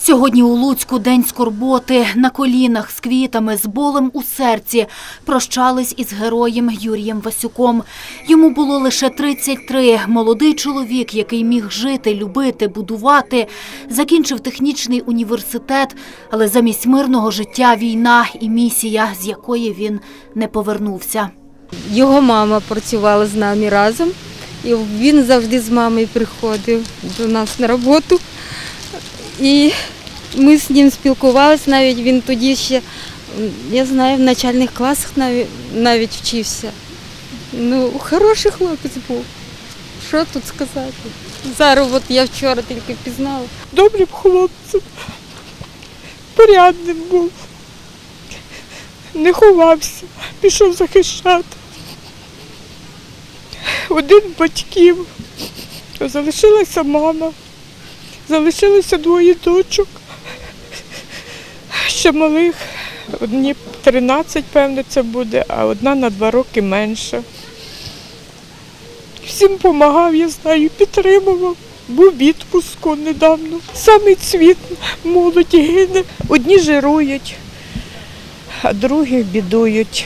Сьогодні у Луцьку день скорботи. На колінах з квітами, з болем у серці прощались із героєм Юрієм Васюком. Йому було лише 33. Молодий чоловік, який міг жити, любити, будувати, закінчив технічний університет, але замість мирного життя війна і місія, з якої він не повернувся. Його мама працювала з нами разом, і він завжди з мамою приходив до нас на роботу. І ми з ним спілкувалися, навіть він тоді ще, я знаю, в начальних класах навіть, навіть вчився. Ну, хороший хлопець був. Що тут сказати? Зараз от я вчора тільки впізнала. добрим хлопцем, порядним був, не ховався, пішов захищати. Один батьків, залишилася мама, залишилося двоє дочок, ще малих, одні 13, певне, це буде, а одна на два роки менша. Всім допомагав, я знаю, підтримував. Був відпуску недавно. Самий цвіт молоді гине. Одні жирують, а другі бідують.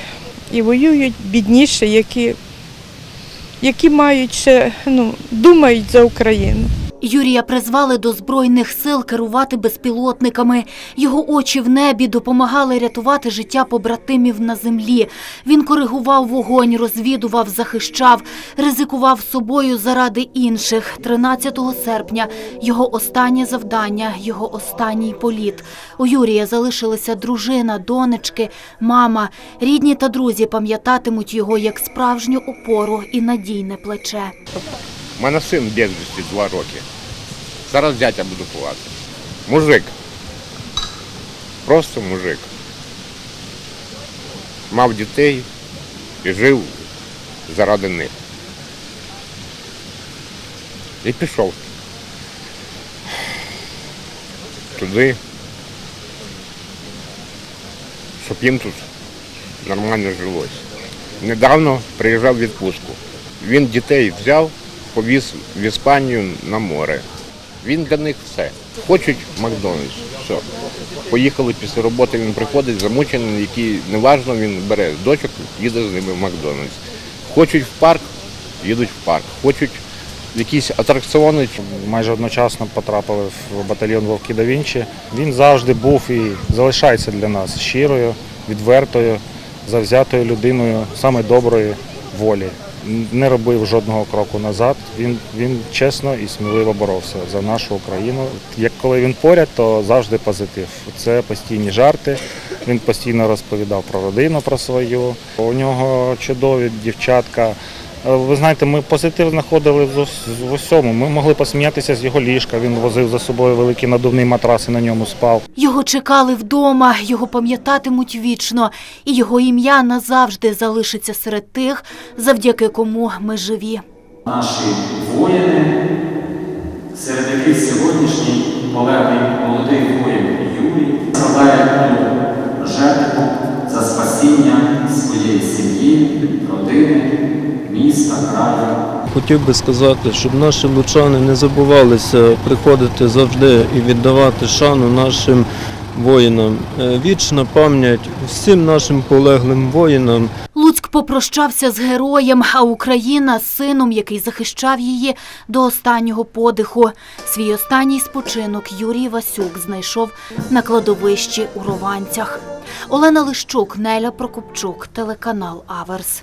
І воюють бідніші, які, які мають ще, ну, думають за Україну. Юрія призвали до Збройних сил керувати безпілотниками. Його очі в небі допомагали рятувати життя побратимів на землі. Він коригував вогонь, розвідував, захищав, ризикував собою заради інших. 13 серпня його останнє завдання, його останній політ. У Юрія залишилися дружина, донечки, мама. Рідні та друзі пам'ятатимуть його як справжню опору і надійне плече. У мене син безвісті два роки. Зараз зятя буду ховати. Мужик. Просто мужик. Мав дітей і жив заради них. І пішов. Туди. Щоб їм тут нормально жилось. Недавно приїжджав в відпустку. Він дітей взяв, повіз в Іспанію на море. Він для них все. Хочуть Макдональдс. Все. Поїхали після роботи, він приходить, замучений, який неважно, він бере дочок, їде з ними в Макдональдс. Хочуть в парк, їдуть в парк. Хочуть якісь атракціони. майже одночасно потрапили в батальйон Вовки да Вінчі. Він завжди був і залишається для нас щирою, відвертою, завзятою людиною, саме доброї волі. Не робив жодного кроку назад. Він, він чесно і сміливо боровся за нашу Україну. Як коли він поряд, то завжди позитив. Це постійні жарти. Він постійно розповідав про родину, про свою. У нього чудові дівчатка. Ви знаєте, ми позитив знаходили в в усьому. Ми могли посміятися з його ліжка. Він возив за собою великий надувний матрас і на ньому спав. Його чекали вдома, його пам'ятатимуть вічно, і його ім'я назавжди залишиться серед тих, завдяки кому ми живі. наші воїни, серед яких сьогоднішній полеглий молодий воїн міста, краю. Хотів би сказати, щоб наші лучани не забувалися приходити завжди і віддавати шану нашим воїнам. Е, Вічна пам'ять всім нашим полеглим воїнам. Луцьк попрощався з героєм, а Україна з сином, який захищав її до останнього подиху. Свій останній спочинок Юрій Васюк знайшов на кладовищі у Рованцях. Олена Лищук, Неля Прокопчук, телеканал Аверс.